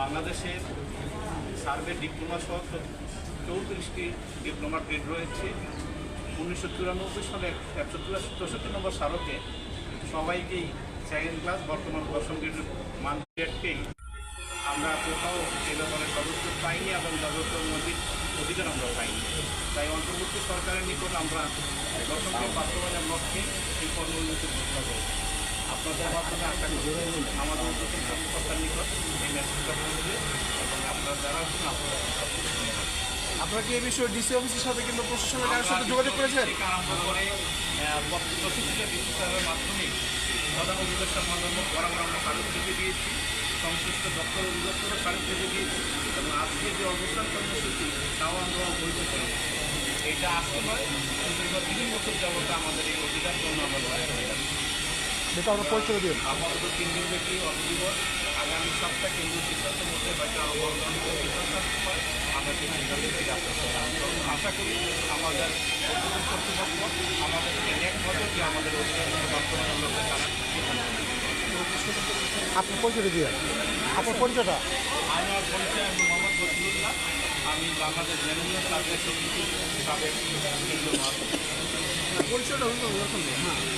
বাংলাদেশের survey diploma সহ চৌত্রিশটি diploma trade রয়েছে। উনিশশো চুরানব্বই সালে একশো চৌষট্টি নম্বর স্মারকে সবাইকেই সেকেন্ড ক্লাস বর্তমান দশম গ্রেডের মান গ্রেডকেই আমরা কোথাও এ ব্যাপারে সদস্য পাইনি এবং সদস্য নদীর অধিকার আমরা পাইনি। তাই অন্তর্বর্তী সরকারের নিকট আমরা দশম গ্রেড বাস্তবায়নের লক্ষ্যে এই কর্মসূচি আপনাদের মাধ্যমে আমাদের উদ্যোগের কর্মকর্তার নিকট এই মেসেজটা পৌঁছে এবং আপনারা কি এই বিষয়ে ডিসি অফিসের সাথে কিন্তু প্রশাসনের কারোর সাথে যোগাযোগ করেছেন? মাধ্যমে প্রধান মাধ্যমে আমরা দিয়েছি সংশ্লিষ্ট দপ্তর দিয়েছি এবং আজকে যে অবস্থান কর্মসূচি তাও আমরা অবহিত এটা আসতে নয় দীর্ঘ তিন বছর যাবত আমাদের এই অধিকার জন্য যাচ্ছি আমরা পরিচয় দিন আপাতত তিন দিন ব্যাপী আগামী সপ্তাহে কেন্দ্রীয় সিদ্ধান্তের মধ্যে এবং আশা করি আমাদের আমাদের করতে আপনার পরিচয় দিয়ে আপনার পরিচয়টা? আমার পরিচয় আমি মোহাম্মদ বসিরুল্লাহ আমি বাংলাদেশ ম্যানেজমেন্ট সার্ভিস সাবেক পরিচয়টা হ্যাঁ।